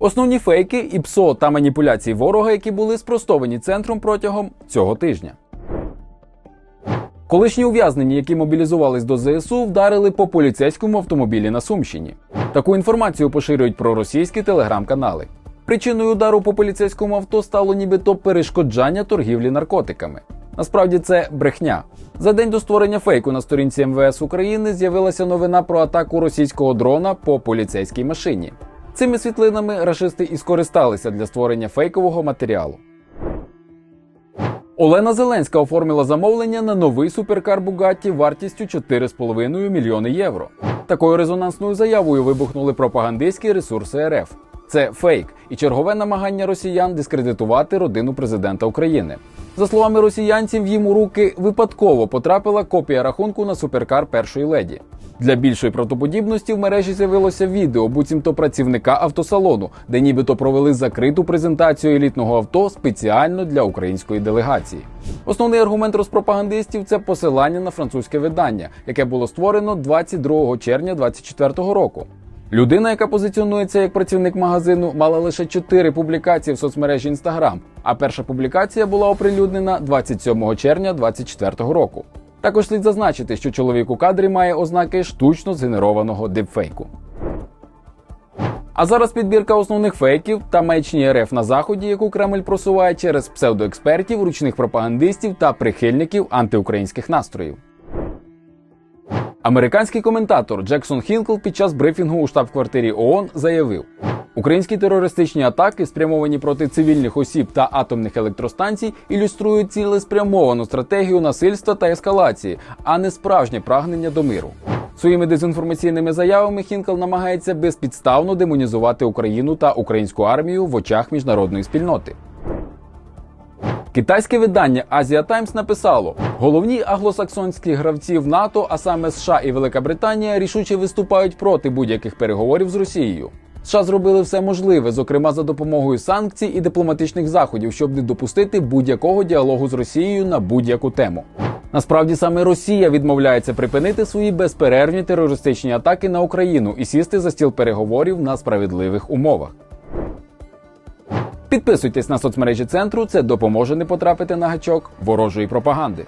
Основні фейки, і ПСО та маніпуляції ворога, які були спростовані центром протягом цього тижня. Колишні ув'язнені, які мобілізувались до ЗСУ, вдарили по поліцейському автомобілі на Сумщині. Таку інформацію поширюють про російські телеграм-канали. Причиною удару по поліцейському авто стало нібито перешкоджання торгівлі наркотиками. Насправді це брехня. За день до створення фейку на сторінці МВС України з'явилася новина про атаку російського дрона по поліцейській машині. Цими світлинами рашисти і скористалися для створення фейкового матеріалу. Олена Зеленська оформила замовлення на новий суперкар Бугатті вартістю 4,5 мільйони євро. Такою резонансною заявою вибухнули пропагандистські ресурси РФ. Це фейк і чергове намагання росіян дискредитувати родину президента України. За словами росіянців, їм у руки випадково потрапила копія рахунку на суперкар першої леді. Для більшої правдоподібності в мережі з'явилося відео буцімто працівника автосалону, де нібито провели закриту презентацію елітного авто спеціально для української делегації. Основний аргумент розпропагандистів це посилання на французьке видання, яке було створено 22 червня 2024 року. Людина, яка позиціонується як працівник магазину, мала лише 4 публікації в соцмережі Instagram, а перша публікація була оприлюднена 27 червня 2024 року. Також слід зазначити, що чоловік у кадрі має ознаки штучно згенерованого дипфейку. А зараз підбірка основних фейків та маячні РФ на заході, яку Кремль просуває через псевдоекспертів, ручних пропагандистів та прихильників антиукраїнських настроїв. Американський коментатор Джексон Хінкл під час брифінгу у штаб-квартирі ООН заявив: Українські терористичні атаки, спрямовані проти цивільних осіб та атомних електростанцій, ілюструють цілеспрямовану стратегію насильства та ескалації, а не справжнє прагнення до миру. Своїми дезінформаційними заявами Хінкл намагається безпідставно демонізувати Україну та українську армію в очах міжнародної спільноти. Китайське видання Asia Times написало: головні англосаксонські гравці в НАТО, а саме США і Велика Британія, рішуче виступають проти будь-яких переговорів з Росією. США зробили все можливе, зокрема за допомогою санкцій і дипломатичних заходів, щоб не допустити будь-якого діалогу з Росією на будь-яку тему. Насправді саме Росія відмовляється припинити свої безперервні терористичні атаки на Україну і сісти за стіл переговорів на справедливих умовах. Підписуйтесь на соцмережі центру, це допоможе не потрапити на гачок ворожої пропаганди.